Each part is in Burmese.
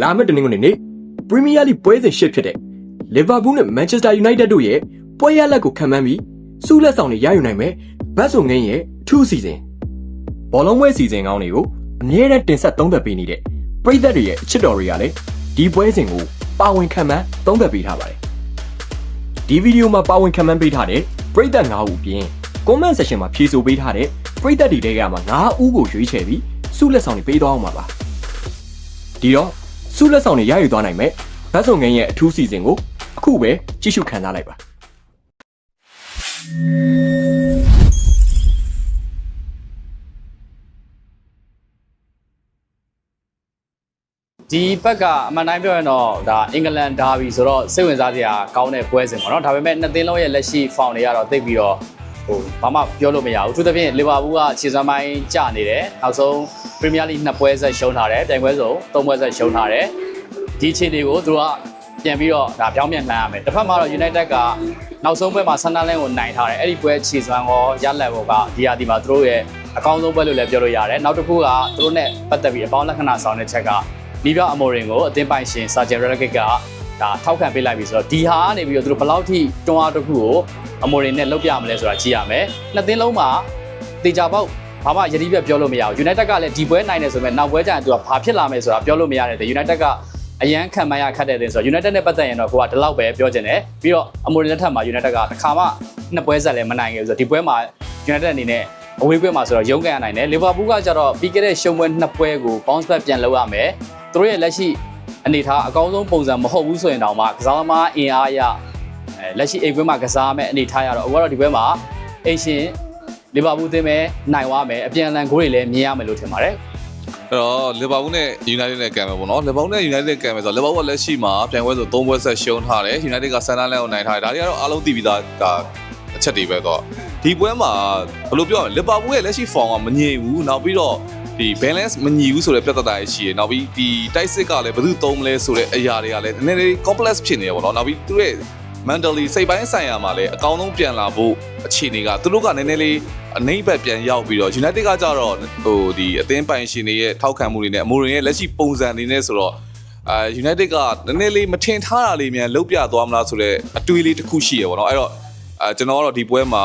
လာမယ့်တနင်္ဂနွေနေ့ပရီးမီးယားလိပွဲစဉ်ရှစ်ဖြစ်တဲ့လီဗာပူးနဲ့မန်ချက်စတာယူနိုက်တက်တို့ရဲ့ပွဲရလက်ကိုခံမှန်းပြီးစူးလက်ဆောင်တွေရယူနိုင်မယ်ဘတ်ဆိုငင်းရဲ့ထူးစီစဉ်ဘောလုံးပွဲစီစဉ်ကောင်းတွေကိုအမြဲတမ်းတင်ဆက်သုံးသပ်ပေးနေတဲ့ပရိသတ်တွေရဲ့အချစ်တော်တွေကလည်းဒီပွဲစဉ်ကိုပါဝင်ခံမှန်းသုံးသပ်ပေးထားပါတယ်ဒီဗီဒီယိုမှာပါဝင်ခံမှန်းပေးထားတဲ့ပရိသတ်9ဦးအပြင် comment section မှာဖြေဆိုပေးထားတဲ့ပရိသတ်တွေတဲကမှာ9ဦးကိုရွေးချယ်ပြီးစုလက်ဆောင်တွေပေးသွားအောင်ပါပါဒီတော့ စုလက်ဆောင်တွေရယူသွားနိုင်မဲ့ဘတ်စုံငင်းရဲ့အထူးစီစဉ်ကိုအခုပဲကြည့်ရှုခံစားလိုက်ပါဒီဘက်ကအမှန်တိုင်းပြောရင်တော့ဒါအင်္ဂလန်ဒါဘီဆိုတော့စိတ်ဝင်စားစရာကောင်းတဲ့ပွဲစဉ်ပေါ့နော်ဒါပေမဲ့နှစ်သင်းလုံးရဲ့လက်ရှိဖောင်တွေကတော့သိပ်ပြီးတော့ ဟိုဘာမှပြောလို့မရဘူးသူသဖြင့်လီဗာပူးကခြေစွမ်းပိုင်းကျနေတယ်နောက်ဆုံးပရီးမီးယားလိနှစ်ပွဲဆက်ရှုံးထားတယ်တိုင်ပွဲစုံသုံးပွဲဆက်ရှုံးထားတယ်ဒီအခြေအနေကိုသူတို့ကပြန်ပြီးတော့ဒါပြောင်းပြန်လှမ်းရမယ်တစ်ဖက်မှာတော့ United ကနောက်ဆုံးပွဲမှာဆန်နာလန်ကိုနိုင်ထားတယ်အဲ့ဒီပွဲခြေစွမ်းရောရလက်ဘောကဒီဟာဒီမှာသူတို့ရဲ့အကောင်းဆုံးပွဲလို့လည်းပြောလို့ရတယ်နောက်တစ်ခုကသူတို့ ਨੇ ပတ်သက်ပြီးအပေါင်းလက္ခဏာဆောင်တဲ့ချက်ကနီးပြအမော်ရင်ကိုအသင်းပိုင်ရှင်စာဂျယ်ရလကစ်ကဒါထောက်ခံပေးလိုက်ပြီဆိုတော့ဒီဟာကနေပြီးတော့သူတို့ဘယ်လောက်ထိတွန်းအားတစ်ခုကို အမော်ရင်နဲ့လောက်ပြမလဲဆိုတာကြည့်ရမယ်နှစ်သင်းလုံးမှာတေချာပေါက်ဘာမှယတိပြတ်ပြောလို့မရဘူး United ကလည်းဒီပွဲနိုင်တယ်ဆိုပေမဲ့နောက်ပွဲကျရင်သူကဘာဖြစ်လာမယ်ဆိုတာပြောလို့မရတယ်တဲ့ United ကအရန်ခံမှန်းရခတ်တဲ့တဲ့ဆိုတော့ United နဲ့ပတ်သက်ရင်တော့ကိုကဒီလောက်ပဲပြောချင်တယ်ပြီးတော့အမိုရီလက်ထက်မှာ United ကတစ်ခါမှနှစ်ပွဲဆက်လည်းမနိုင်ခဲ့ဘူးဆိုတော့ဒီပွဲမှာ United အနေနဲ့အဝေးပွဲမှာဆိုတော့ရုန်းကန်ရနိုင်တယ်လီဗာပူးကကျတော့ပြီးခဲ့တဲ့ရှုံးပွဲနှစ်ပွဲကို bounce back ပြန်လုပ်ရမယ်သူတို့ရဲ့လက်ရှိအနေထားအကောင်းဆုံးပုံစံမဟုတ်ဘူးဆိုရင်တောင်မှကစားသမားအင်အားရအဲ လက်ရှိအိမ်ကွင်းမှာကစားမဲ့အနေထားရတော့အခုကတော့ဒီပွဲမှာအင်ရှင်လီဗာပူးအသင်းပဲနိုင်သွားမယ်အပြန်အလှန်ဂိုးတွေလည်းမြင်ရမယ်လို့ထင်ပါတယ်အဲ့တော့လီဗာပူးနဲ့ United နဲ့ကံမယ်ပေါ့နော်လီဗာပူးနဲ့ United ကံမယ်ဆိုတော့လီဗာပူးကလက်ရှိမှာပြိုင်ပွဲဆို3ပွဲဆက်ရှုံးထားတယ် United ကဆန်နာလန်ကိုနိုင်ထားတယ်ဒါတွေကတော့အားလုံးသိပြီးသားဒါအချက်တွေပဲတော့ဒီပွဲမှာဘယ်လိုပြောရမလဲလီဗာပူးရဲ့လက်ရှိ form ကမငြိမ်ဘူးနောက်ပြီးတော့ဒီ balance မညီဘူးဆိုတဲ့ပြဿနာတွေရှိရယ်နောက်ပြီးဒီတိုက်စစ်ကလည်းဘယ်သူသုံးမလဲဆိုတဲ့အရာတွေကလည်းနည်းနည်းလေး complex ဖြစ်နေရပေါ့နော်နောက်ပြီးသူရဲ့ mentally စိတ်ပိုင်းဆိုင်ရာမှာလည်းအကောင်းဆုံးပြန်လာဖို့အခြေအနေကသူတို့ကနည်းနည်းလေးအနှိမ့်ဘက်ပြန်ရောက်ပြီးတော့ United ကကြတော့ဟိုဒီအသင်းပိုင်ရှင်တွေရဲ့ထောက်ခံမှုတွေနဲ့အမိုရင်ရဲ့လက်ရှိပုံစံတွေနဲ့ဆိုတော့အာ United ကနည်းနည်းလေးမထင်ထားတာလေးမြန်လုတ်ပြသွားမလားဆိုတော့အတွေးလေးတစ်ခုရှိရပေါ့နော်အဲ့တော့အဲကျွန်တော်ကတော့ဒီပွဲမှာ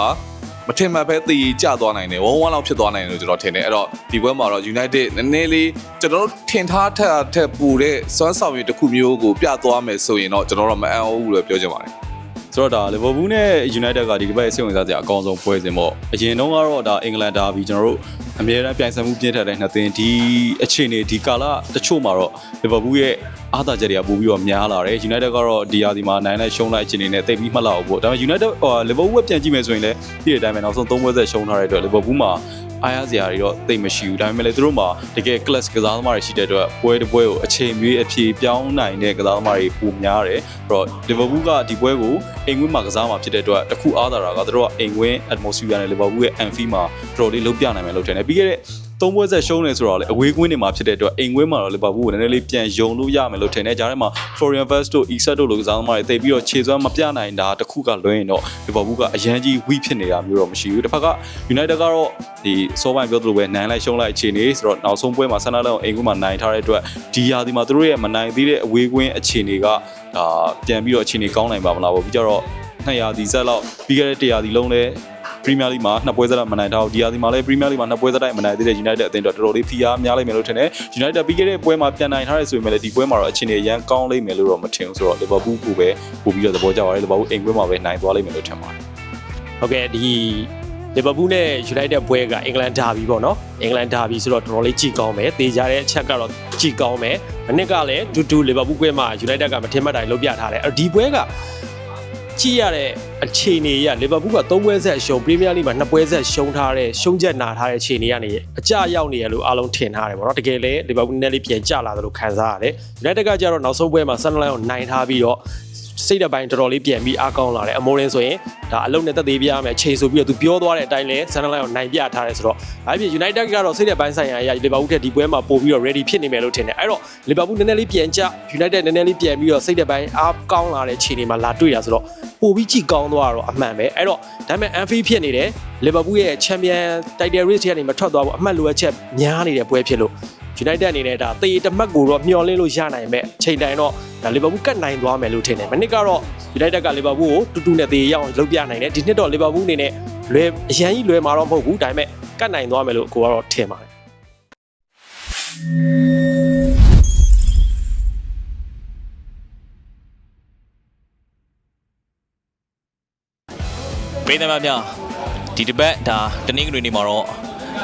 မထင်မှတ်ပဲတည်ကြသွားနိုင်တယ်ဝုန်းဝန်းလောက်ဖြစ်သွားနိုင်တယ်လို့ကျွန်တော်ထင်တယ်အဲ့တော့ဒီပွဲမှာတော့ United နည်းနည်းလေးကျွန်တော်တို့ထင်ထားထက်ထက်ပူတဲ့စွမ်းဆောင်ရည်တစ်ခုမျိုးကိုပြသွားမယ်ဆိုရင်တော့ကျွန်တော်တို့မအံ့ဩဘူးလို့ပြောချင်ပါတယ် ဆိုတော့ဒါလီဗာပူးနဲ့ United ကဒီတစ်ပတ်စိတ်ဝင်စားစရာအကောင်းဆုံးပွဲစဉ်ပေါ့အရင်တုန်းကတော့ဒါအင်္ဂလန်ဒါဘီကျွန်တော်တို့ အမြဲတမ်းပြိုင်ဆိုင်မှုပြင်းထန်တဲ့နှစ်သင်းဒီအခြေအနေဒီကာလတချို့မှာတော့လီဗာပူးရဲ့အားသာချက်တွေကပိုပြီးတော့များလာတယ် United ကတော့ဒီယာဒီမှာနိုင်လိုက်ရှုံးလိုက်အခြေအနေနဲ့တိတ်ပြီးမှတ်လောက်ပေါ့ဒါပေမဲ့ United ဟိုလီဗာပူးကပြန်ကြည့်မယ်ဆိုရင်လည်းဒီအတိုင်းပဲနောက်ဆုံး၃ပွဲဆက်ရှုံးထားတဲ့အတွက်လီဗာပူးမှာအားရစရာတွေတော့တိတ်မရှိဘူးဒါပေမဲ့လည်းသူတို့မှာတကယ် class ကစားသမားတွေရှိတဲ့အတွက်ပွဲတစ်ပွဲကိုအချိန်မီအဖြေပြောင်းနိုင်တဲ့ကစားသမားတွေပိုများတယ်အဲ့တော့ Liverpool ကဒီပွဲကိုအိမ်ကွင်းမှာကစားမှာဖြစ်တဲ့အတွက်တခုအားသာတာကသူတို့ကအိမ်ကွင်း atmosphere နဲ့ Liverpool ရဲ့ Anfield မှာတော်တော်လေးလုံးပြနိုင်မယ်လို့ထင်တယ်ပြီးခဲ့တဲ့သုံးပွဲဆက်ရှုံးနေဆိုတော့လေအဝေးကွင်းတွေမှာဖြစ်တဲ့အတွက်အိမ်ကွင်းမှာတော့ Liverpool ကိုနည်းနည်းလေးပြန်ယုံလို့ရမယ်လို့ထင်တယ်ဂျားထဲမှာ Florian Wirtz တို့ Isak တို့လိုကစားသမားတွေတိတ်ပြီးတော့ခြေစွမ်းမပြနိုင်တာတခုကလွှဲရင်တော့ Liverpool ကအရန်ကြီး weak ဖြစ်နေတာမျိုးတော့မရှိဘူးတစ်ဖက်က United ကတော့ဒီစောပိုင်းပြောသလိုပဲနိုင်လိုက်ရှုံးလိုက်အခြေအနေဆိုတော့နောက်ဆုံးပွဲမှာဆန္ဒလောက်အိမ်ကွင်းမှာနိုင်ထားတဲ့အတွက်ဒီရာသီမှာသူတို့ရဲ့မနိုင်သေးတဲ့အဝေးကွင်းအခြေအနေကဒါပြန်ပြီးတော့အခြေအနေကောင်းနိုင်ပါမလားပေါ့ပြီးကြတော့2ရာသီဆက်လောက်ပြီးခဲ့တဲ့1ရာသီလုံးလဲပ ရီးမီယာလိမှာနှစ်ပွဲဆက်မနိုင်ထားဘူးဒီရာသီမှာလည်းပရီးမီယာလိမှာနှစ်ပွဲဆက်တိုင်းမနိုင်သေးတဲ့ United အသင်းတော့တော်တော်လေးဖိအားများလိမ့်မယ်လို့ထင်တယ် United ပြီးခဲ့တဲ့ပွဲမှာပြန်နိုင်ထားရဆိုပေမဲ့လည်းဒီပွဲမှာတော့အခြေအနေရန်ကောင်းလိမ့်မယ်လို့တော့မထင်ဘူးဆိုတော့ Liverpool ကိုပဲပို့ပြီးတော့သဘောကျပါတယ် Liverpool အိမ်ကွင်းမှာပဲနိုင်သွားလိမ့်မယ်လို့ထင်ပါတယ်ဟုတ်ကဲ့ဒီလီဗာပူးနဲ့ United ပွဲကအင်္ဂလန်ဒါဘီပေါ့နော်အင်္ဂလန်ဒါဘီဆိုတော့တော်တော်လေးကြည်ကောင်းမယ်တေးကြတဲ့အချက်ကတော့ကြည်ကောင်းမယ်မနစ်ကလည်းဒူဒူလီဗာပူးပွဲမှာ United ကမထင်မှတ်တိုင်းလုပ်ပြထားတယ်အဲ့တော့ဒီပွဲက ကြည့်ရတဲ့အခြေအနေရလီဗာပူးက၃ပွဲဆက်ရှုံးပရီးမီးယားလိမှာ၂ပွဲဆက်ရှုံးထားတဲ့ရှုံးချက်နာထားတဲ့အခြေအနေကနေအကျရောက်နေရလို့အားလုံးထင်ထားတယ်ပေါ့နော်တကယ်လည်းလီဗာပူးနည်းလေးပြန်ကျလာတယ်လို့ခံစားရတယ် United ကကြတော့နောက်ဆုံးပွဲမှာဆန်နလိုင်းကိုနိုင်ထားပြီးတော့ စိတ်တပိုင်းတော်တော်လေးပြန်ပြီးအားကောင်းလာတယ်အမိုးရင်းဆိုရင်ဒါအလုံးနဲ့သက်သေးပြရမယ်ချိန်ဆိုပြီးတော့သူပြောသွားတဲ့အတိုင်းလဲဆန်နလိုင်းကိုနိုင်ပြထားတယ်ဆိုတော့ဒါဖြစ် United ကတော့စိတ်တပိုင်းဆိုင်ရာအရာလီဗာပူးထက်ဒီပွဲမှာပို့ပြီးတော့ ready ဖြစ်နေမယ်လို့ထင်တယ်အဲ့တော့လီဗာပူးနည်းနည်းလေးပြန်ကျ United နည်းနည်းလေးပြန်ပြီးတော့စိတ်တပိုင်းအားကောင်းလာတဲ့ခြေနေမှာလာတွေ့ရဆိုတော့ပို့ပြီးကြည့်ကောင်းသွားတော့အမှန်ပဲအဲ့တော့ဒါပေမဲ့ Anfield ဖြစ်နေတယ်လီဗာပူးရဲ့ Champion Title Race ထဲကနေမထွက်သွားဘူးအမှတ်လိုအပ်ချက်များနေတဲ့ပွဲဖြစ်လို့ United အနေနဲ့ဒါတေးတမတ်ကိုတော့မျှော်လင့်လို့ရနိုင်မဲ့ချိန်တိုင်းတော့ဒါလီဗာပူးကတ်နိုင်သွားမယ်လို့ထင်တယ်မနစ်ကတော့ United ကလီဗာပူးကိုတူတူနဲ့တေးရအောင်လုပ်ပြနိုင်တယ်ဒီနှစ်တော့လီဗာပူးအနေနဲ့လွယ်အရန်ကြီးလွယ်မှာတော့မဟုတ်ဘူးဒါပေမဲ့ကတ်နိုင်သွားမယ်လို့ကိုကတော့ထင်ပါတယ်ပြည်သူများဒီတစ်ပတ်ဒါတနင်္ဂနွေနေ့မှာတော့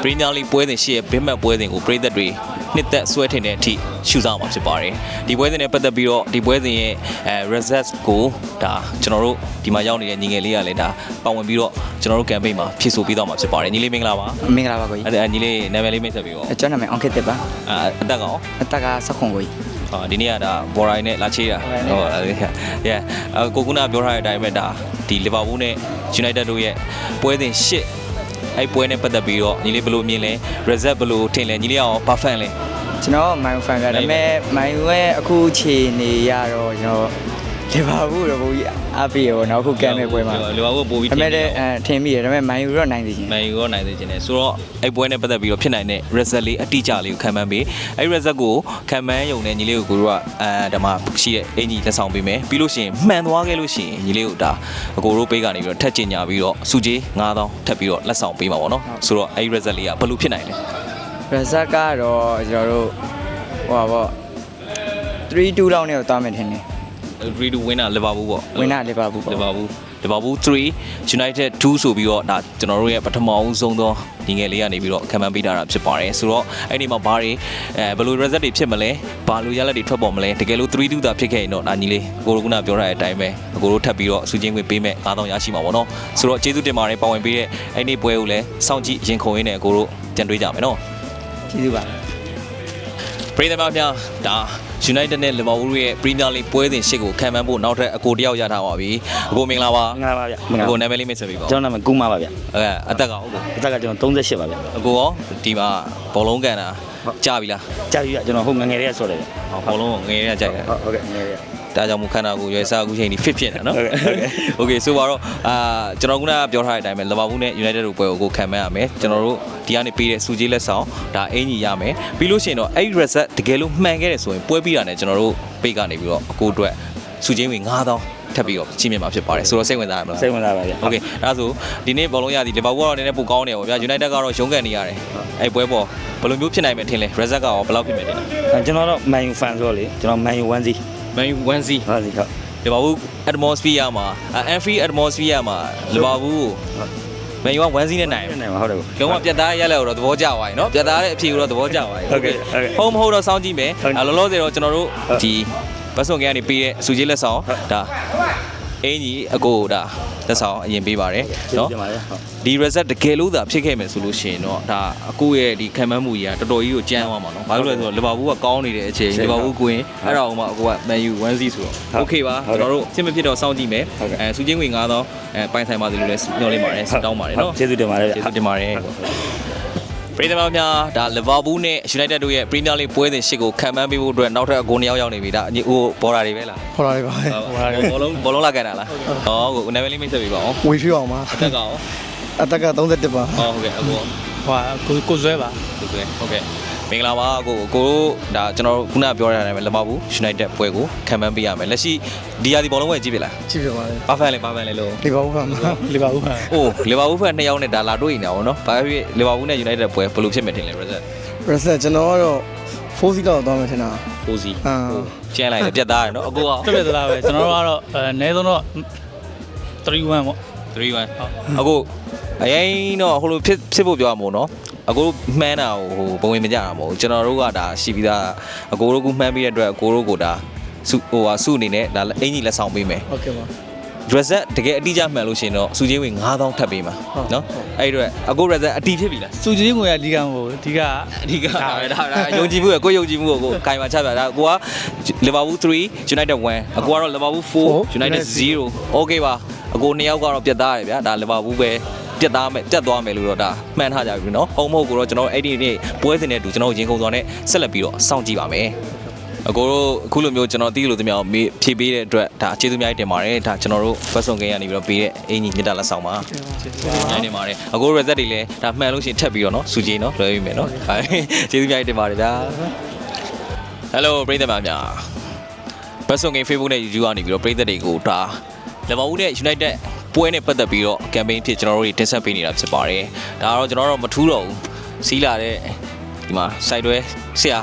ပရီးမီးယားလိပွဲစဉ်ရှိရဲ့ဘင်းမတ်ပွဲစဉ်ကိုပြည်သက်တွေ နှစ်သက်ဆွဲထင်တဲ့အထိရှုဆောင်မှာဖြစ်ပါတယ်ဒီပွဲစဉ်နဲ့ပတ်သက်ပြီးတော့ဒီပွဲစဉ်ရဲ့အဲ results ကိုဒါကျွန်တော်တို့ဒီမှာရောက်နေတဲ့ညီငယ်လေးကလည်းဒါပါဝင်ပြီးတော့ကျွန်တော်တို့ campaign မှာဖြည့်ဆို့ပေးတော့မှာဖြစ်ပါတယ်ညီလေးမင်္ဂလာပါမင်္ဂလာပါကိုကြီးအဲ့ဒါညီလေးနာမည်လေးမိတ်ဆက်ပြီးတော့အကျွန်တော်နာမည်အောင်ခေတ်တက်ပါအာအသက်ကရောအသက်ကစခွန်ကိုကြီးအာဒီနေ့ကဒါဘော်ရိုင်းနဲ့လာချေးတာဘော်ရိုင်းနဲ့ဟုတ်အဲ့ဒါ yeah အကိုကုနာပြောထားတဲ့အတိုင်းပဲဒါဒီလီဗာပူးနဲ့ United တို့ရဲ့ပွဲစဉ်ရှစ် အဲ့ပွဲနဲ့ပတ်သက်ပြီးတော့ညီလေးဘယ်လိုမြင်လဲ result ဘယ်လိုထင်လဲညီလေးကရော perfect လဲကျွန်တော်မိုင်ဖန်ပြဒါပေမဲ့မိုင်ရဲ့အခုခြေနေရတော့ကျွန်တော် ဒီပါဘူးတော့ဘူးကြီးအားပေးရောနောက်အခုကမ်းမဲ့ပွဲမှာလီဗာပူးပို့ပြီးဒါပေမဲ့လည်းအဲထင်မိတယ်ဒါပေမဲ့မိုင်ယူတော့နိုင်သေးချင်းမန်ယူရောနိုင်သေးခြင်းနဲ့ဆိုတော့အဲ့ပွဲနဲ့ပတ်သက်ပြီးတော့ဖြစ်နိုင်တဲ့ result လေးအတိအကျလေးကိုခံမှန်းပေးအဲ့ result ကိုခံမှန်းယုံနဲ့ညီလေးကိုကိုတို့ကအဲဒါမှရှိတဲ့အင်ကြီးလက်ဆောင်ပေးမယ်ပြီးလို့ရှိရင်မှန်သွားခဲ့လို့ရှိရင်ညီလေးကိုဒါအကိုတို့ပေးကနေပြီးတော့ထက်ကျင်ညာပြီးတော့စုကြီး9000ထပ်ပြီးတော့လက်ဆောင်ပေးမှာပေါ့နော်ဆိုတော့အဲ့ result လေးကဘယ်လိုဖြစ်နိုင်လဲရဇက်ကတော့ကျွန်တော်တို့ဟိုပါပေါ့3-2လောက်နဲ့တော့သွားမယ်ထင်တယ် 3 to winner Liverpool ပေါ့ဝင်တာလီဗာပူးပေါ့ Liverpool Liverpool 3 United 2ဆိုပြီးတော့ဒါကျွန်တော်တို့ရဲ့ပထမအဦးဆုံးသောညီငယ်လေးကနေပြီးတော့ခံမှန်းပေးထားတာဖြစ်ပါတယ်ဆိုတော့အဲ့ဒီမှာဘာတွေအဲဘယ်လို result တွေဖြစ်မလဲဘာလိုရလဒ်တွေထွက်ပေါ်မလဲတကယ်လို့3 2သာဖြစ်ခဲ့ရင်တော့ဒါညီလေးကိုရိုကနာပြောထားတဲ့အတိုင်းပဲအကိုတို့ထပ်ပြီးတော့စူးချင်းခွင့်ပေးမဲ့9000ရရှိမှာပေါ့နော်ဆိုတော့ကျေးဇူးတင်ပါတယ်ပါဝင်ပေးတဲ့အဲ့ဒီပွဲကိုလည်းစောင့်ကြည့်ရင်ခုန်ရင်းနဲ့အကိုတို့ကြံတွေးကြမယ်နော်ကျေးဇူးပါပရိသတ်များများဒါ United နဲ့ Liverpool ရဲ့ Premier League ပွဲစဉ်ရှစ်ကိုခံမှန်းဖို့နောက်ထပ်အကိုတယောက်ရထားပါပြီအကိုမင်္ဂလာပါမင်္ဂလာပါဗျမင်္ဂလာအပါကိုနာမည်လေးမိတ်ဆက်ပေးပါဦးကျွန်တော်နာမည်ကုမာပါဗျအဲအသက်ကဟုတ်ကိုအသက်ကကျွန်တော်38ပါဗျအကိုရောဒီမှာဘောလုံးကန်တာကြာပြီလားကြာပြီဗျကျွန်တော်ဟုတ်ငယ်ငယ်လေးကဆော့တယ်ဗျဘောလုံးကိုငယ်ရကြိုက်တယ်ဟုတ်ဟုတ်ကဲ့ငယ်လေး ဒါကြောင့်မူခန္ဓာကိုယ်ရွယ်စားအခုချိန်ဒီ fit ဖြစ်နေနော် ဟုတ်ကဲ့ဟုတ်ကဲ့ โอเคဆိုပါတော့အာကျွန်တော်ကပြောထားတဲ့အတိုင်းပဲလီဗာပူးနဲ့ United တို့ပွဲကိုကိုခံမှန်းရမယ်ကျွန်တော်တို့ဒီကနေပေးတဲ့စူကြီးလက်ဆောင်ဒါအင်ကြီးရမယ်ပြီးလို့ရှိရင်တော့အဲ့ဒီ result တကယ်လို့မှန်ခဲ့တယ်ဆိုရင်ပွဲပြီးတာနဲ့ကျွန်တော်တို့ပေးကနေပြီးတော့အကိုအတွက်စူကြီးဝင်9000ထပ်ပြီးတော့ချင်းမြင်မှာဖြစ်ပါတယ်ဆိုတော့စိတ်ဝင်စားရမလား စိတ်ဝင်စားပါဗျ โอเคအဲ့ဒါဆိုဒီနေ့ဘောလုံးရသည်လီဗာပူးကတော့နည်းနည်းပိုကောင်းနေပါဗျာ United ကတော့ရုန်းကန်နေရတယ်အဲ့ပွဲပေါ်ဘယ်လိုမျိုးဖြစ်နိုင်မယ်ထင်လဲ result ကရောဘယ်လောက်ဖြစ်မယ်ထင်လဲ အဲကျွန်တော်တော့ Man U fan ဆိုတော့လေကျွန်တော် Man U 1-0 Man U 1-0 ဟုတ်စီဟုတ် လီဗာပူး atmosphere မှာ Anfield atmosphere မှာလီဗာပူးမန်ယူက1-0နဲ့နိုင် နိုင်ပါဟုတ်တယ်ဗျ လုံးဝပြတ်သားရက်လက်တော့သဘောကျသွားပြီเนาะပြတ်သားတဲ့အဖြေကိုတော့သဘောကျသွားပြီ ဟုတ်ကဲ့ဟုတ်ကဲ့ ဟုတ်မဟုတ်တော့စောင့်ကြည့်မယ် ဟုတ်ကဲ့ အဲလောလောဆယ်တော့ကျွန်တော်တို့ ဟုတ် ဒီဘတ်စုံကနေပေးတဲ့စူကြီးလက်ဆောင်ဒါ အင်ကြီးအကိုဒါတက်ဆောင်အရင်ပေးပါတယ်နော်ဒီ reset တကယ်လို့သာဖြစ်ခဲ့မယ်ဆိုလို့ရှိရင်တော့ဒါအကိုရဲ့ဒီခံမှန်းမှုကြီးကတော်တော်ကြီးကိုကြမ်းသွားမှာနော်ဘာလို့လဲဆိုတော့လီဗာပူးကကောင်းနေတဲ့အချိန်လီဗာပူးကိုရင်အဲ့ဒါအောင်မှအကိုက Man U 1C ဆိုတော့ okay ပါကျွန်တော်တို့အစ်မဖြစ်တော့စောင့်ကြည့်မယ်အဲစူးချင်းဝင်9000အဲပိုင်ဆိုင်ပါသလိုလဲညှော်လေးပါတယ်တောင်းပါတယ်နော်ကျေးဇူးတင်ပါတယ်ကျေးဇူးတင်ပါတယ် ပရိသတ်များများဒါလီဗာပူးနဲ့ United တို့ရဲ့ Premier League ပွဲစဉ်ရှစ်ကိုခံမှန်းပေးဖို့အတွက်နောက်ထပ်အကိုနှစ်ယောက်ရောက်နေပြီဒါအညီဟိုဘော်ဒါတွေပဲလားခေါ်လာလေးပါဘောလုံးဘောလုံးလာကန်တာလားဟောကိုနာမည်လေးမိတ်ဆက်ပေးပါဦးဝေဖြူအောင်ပါအသက်ကရောအသက်က31ပါဟောဟုတ်ကဲ့အကိုဟိုကိုကိုဇွဲပါဟုတ်ကဲ့ဟုတ်ကဲ့ မင်္ဂလာပါအကိုအကိုတို့ဒါကျွန်တော်တို့ခုနပြောရတာပဲလီဗာပူး United ပွဲကိုခံမှန်းပေးရမယ်လက်ရှိဒီယာဒီဘောလုံးဝယ်ကြည့်ပြီလားကြည့်ပြပါလေဘာဖန်လဲဘာဖန်လဲလို့လီဗာပူးဖန်လီဗာပူးဖန်။အိုးလီဗာပူးဖက်နှစ်ယောက်နဲ့ဒါလာတွေ့နေတာပေါ့နော်။ဘာဖြစ်လီဗာပူးနဲ့ United ပွဲဘယ်လိုဖြစ်မယ်ထင်လဲ result ရက်ဆက်ကျွန်တော်ကတော့4စီလောက်သွားမယ်ထင်တာ4စီအာကျန်းလိုက်တယ်ပြတ်သားတယ်နော်အကိုကတက်ပြသလားပဲကျွန်တော်တို့ကတော့အဲအနည်းဆုံးတော့3-1ပေါ့3-1အကို အရင်တော့ဟိုလိုဖြစ်ဖြစ်ဖို့ပြောရမို့နော်အကိုတို့မှန်းတာဟိုဘဝင်မကြတာမဟုတ်ဘူးကျွန်တော်တို့ကဒါရှိပြီးသားအကိုတို့ကမှန်းပြီးတဲ့အတွက်အကိုတို့ကဒါစုဟိုဟာစုအနေနဲ့ဒါအင်ကြီးလက်ဆောင်ပေးမယ် โอเคပါ result တကယ်အတိအကျမှန်လို့ရှိရင်တော့စုချင်းဝင်9000ထပ်ပေးမှာနော်အဲ့ဒီအတွက်အကို result အတိဖြစ်ပြီလား စူကြီးငွေရဒီကံကိုဒီက အဓိကဒါပဲဒါဒါယုံကြည်မှုကိုကိုယုံကြည်မှုကိုကိုကင်မှာချပြတာကိုက Liverpool 3 United 1အကိုကတော့ Liverpool 4 United 0 Okay ပါအကိုနှစ်ယောက်ကတော့ပြတ်သားတယ်ဗျာဒါ Liverpool ပဲ ပြတ်သားမယ်ပြတ်သွားမယ်လို့တော့ဒါမှန်းထားကြပြီနော်ဟုတ်မဟုတ်ကိုတော့ကျွန်တော်အဲ့ဒီနေ့ပွဲစဉ်နဲ့အတူကျွန်တော်ရင်ခုန်သွားနဲ့ဆက်လက်ပြီးတော့စောင့်ကြည့်ပါမယ်အကိုတို့အခုလိုမျိုးကျွန်တော်တီးလို့တမအောင်မေးဖြည့်ပေးတဲ့အတွက်ဒါကျေးဇူးအများကြီးတင်ပါတယ်ဒါကျွန်တော်တို့ဘတ်ဆုံကိန်းကနေပြီးတော့ပေးတဲ့အင်ကြီးမြတ်တာလက်ဆောင်ပါကျေးဇူးအများကြီးတင်ပါတယ်အကို result တွေလည်းဒါမှန်လို့ရှိရင်ထပ်ပြီးတော့နော်စူကြီးနော်လွှဲပြီးမယ်နော်ဟုတ်ကျေးဇူးအများကြီးတင်ပါတယ်ဗျာ Hello ပရိသတ်များများဘတ်ဆုံကိန်း Facebook နဲ့ YouTube ကနေပြီးတော့ပရိသတ်တွေကိုဒါ လဘဝနဲ့ United ပွဲနဲ့ပတ်သက်ပြီးတော့ campaign ဖြစ်ကျွန်တော်တို့တွေတင်ဆက်ပေးနေတာဖြစ်ပါတယ်ဒါကတော့ကျွန်တော်တို့မထူးတော့ဘူးစီးလာတဲ့ဒီမှာ site တွဲဆရာ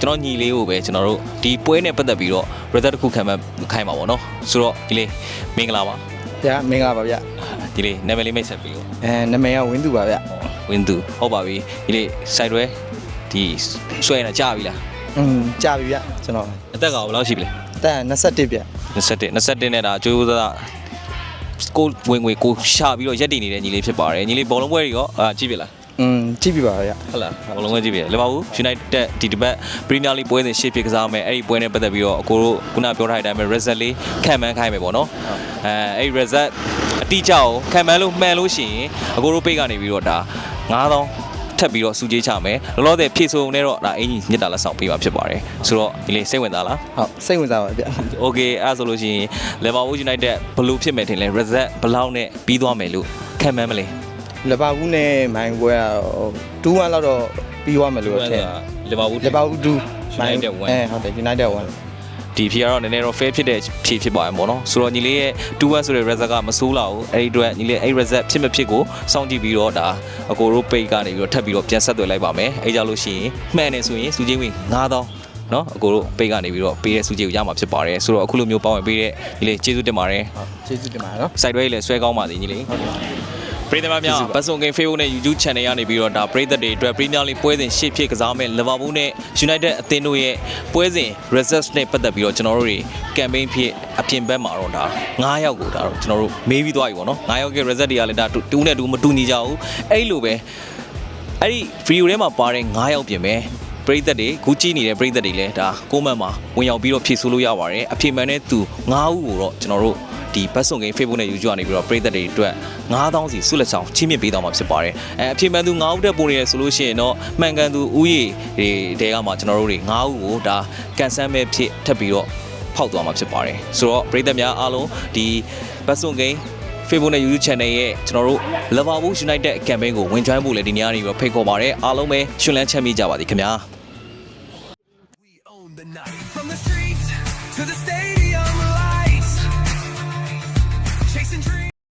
ကျွန်တော်ညီလေးကိုပဲကျွန်တော်တို့ဒီပွဲနဲ့ပတ်သက်ပြီးတော့ result တစ်ခုခံမှခိုင်းပါပေါ့နော်ဆိုတော့ဒီလေးမင်္ဂလာပါဗျာမင်္ဂလာပါဗျဒီလေးနာမည်လေးမိတ်ဆက်ပေးလို့အဲနာမည်ကဝင်းသူပါဗျဝင်းသူဟုတ်ပါပြီဒီလေး site တွဲဒီဆွဲနေတာကြာပြီလားอืมကြာပြီဗျကျွန်တော်အသက်ကဘယ်လောက်ရှိပြီလဲအသက်21ဗျ 21 21နဲ့ဒါကျိုးသားကိုဝင်ငွေကိုရှာပြီးတော့ရက်တည်နေတဲ့ညီလေးဖြစ်ပါတယ်ညီလေးဘောလုံးပွဲတွေရောအာကြည့်ပြလားอืมကြည့်ပြီပါဗျဟုတ်လားဘောလုံးပွဲကြည့်ပြလေပါဘူး United ဒီတစ်ပတ် Premier League ပွဲစဉ်ရှေ့ဖြစ်ကစားမယ်အဲ့ဒီပွဲနဲ့ပတ်သက်ပြီးတော့အကိုတို့ခုနပြောထားတဲ့အတိုင်းပဲ result လေးခံမှန်းခိုင်းမယ်ပေါ့နော်အဲအဲ့ဒီ result အတိအကျကိုခံမှန်းလို့မှန်လို့ရှိရင်အကိုတို့ပိတ်ကနေပြီးတော့ဒါ9000 ထပ်ပြီးတော့စူးကြေးချမယ်လောလောဆယ်ဖြည့်ဆုံနဲ့တော့ဒါအင်ဂျင်ညစ်တာလက်ဆောင်ပေးပါဖြစ်ပါတယ်ဆိုတော့ဒီလေးစိတ်ဝင်စားလားဟုတ်စိတ်ဝင်စားပါဗျ။ Okay အဲ့ဆိုလို့ရှိရင် Liverpool United ဘယ်လိုဖြစ်မယ်ထင်လဲ result ဘယ်လောက်နဲ့ပြီးသွားမယ်လို့ခံမှန်းမလဲလီဗာပူးနဲ့မိုင်ပွဲကတော့2-1လောက်တော့ပြီးသွားမယ်လို့ထင်တယ်လီဗာပူးလီဗာပူး2 United 1အဲဟုတ်တယ် United 1 ဒီဖြေကတော့နည်းနည်းတော့ fair ဖြစ်တဲ့ဖြေဖြစ်ပါရဲ့ပေါ့နော်ဆိုတော့ညီလေးရဲ့2-1ဆိုတဲ့ result ကမဆိုးလာဘူးအဲ့ဒီအတွက်ညီလေးအဲ့ result ဖြစ်မဖြစ်ကိုစောင့်ကြည့်ပြီးတော့ဒါအကိုတို့ page ကနေပြီးတော့ထပ်ပြီးတော့ပြန်ဆက်သွယ်လိုက်ပါမယ်အဲ့ကြလို့ရှိရင်မှန်တယ်ဆိုရင်စုချင်းဝင်9000နော်အကိုတို့ page ကနေပြီးတော့ပေးတဲ့စုချင်းကိုရမှာဖြစ်ပါတယ်ဆိုတော့အခုလိုမျိုးပေါဝင်ပေးတဲ့ညီလေးကျေးဇူးတင်ပါတယ်ကျေးဇူးတင်ပါတယ်နော်စိုက်တွဲလေးဆွဲကောင်းပါသေးညီလေးပ ရိသတ်များဘတ်စုံဂိမ်း Facebook နဲ့ YouTube Channel ကနေပြီးတော့ဒါပရိသတ်တွေအတွက် Premier League ပွဲစဉ်ရှေ့ဖြစ်ကစားမဲ့ Liverpool နဲ့ United အသင်းတို့ရဲ့ပွဲစဉ် results နဲ့ပတ်သက်ပြီးတော့ကျွန်တော်တို့တွေ campaign ဖြစ်အပြင်ဘက်မှာတော့ဒါ9ယောက်ကိုဒါတော့ကျွန်တော်တို့မေးပြီးသွားပြီပေါ့နော်9ယောက်က result တွေကလည်းဒါတူနဲ့တူမတူညီကြဘူးအဲ့လိုပဲအဲ့ဒီ video ထဲမှာပါတဲ့9ယောက်ပြင်ပဲပရိသတ်တွေခုကြည့်နေတဲ့ပရိသတ်တွေလည်းဒါကိုမန့်မှာဝင်ရောက်ပြီးတော့ဖြည့်ဆို့လို့ရပါတယ်အပြင်မှန်တဲ့သူ9ဦးကိုတော့ကျွန်တော်တို့ ဒီဘတ်စုံကိန်း Facebook နဲ့ YouTube ကနေပြီးတော့ပရိသတ်တွေအတွက်9000စီဆုလက်ဆောင်ချင်းမြင့်ပေးသွားမှာဖြစ်ပါတယ်အဲအပြင်မှန်သူ9ဦးတက်ပို့နေရဆိုလို့ရှိရင်တော့မှန်ကန်သူဦးရေတွေတဲကမှကျွန်တော်တို့တွေ9ဦးကိုဒါကန်ဆန်းမဲ့ဖြစ်ထပ်ပြီးတော့ဖောက်သွားမှာဖြစ်ပါတယ်ဆိုတော့ပရိသတ်များအားလုံးဒီဘတ်စုံကိန်း Facebook နဲ့ YouTube Channel ရဲ့ကျွန်တော်တို့ Liverpool United campaign ကိုဝင် join ဖို့လည်းဒီနေ့ကနေပြီးတော့ဖိတ်ခေါ်ပါတယ်အားလုံးပဲရှင်လန်းချမ်းမြေ့ကြပါသည်ခင်ဗျာ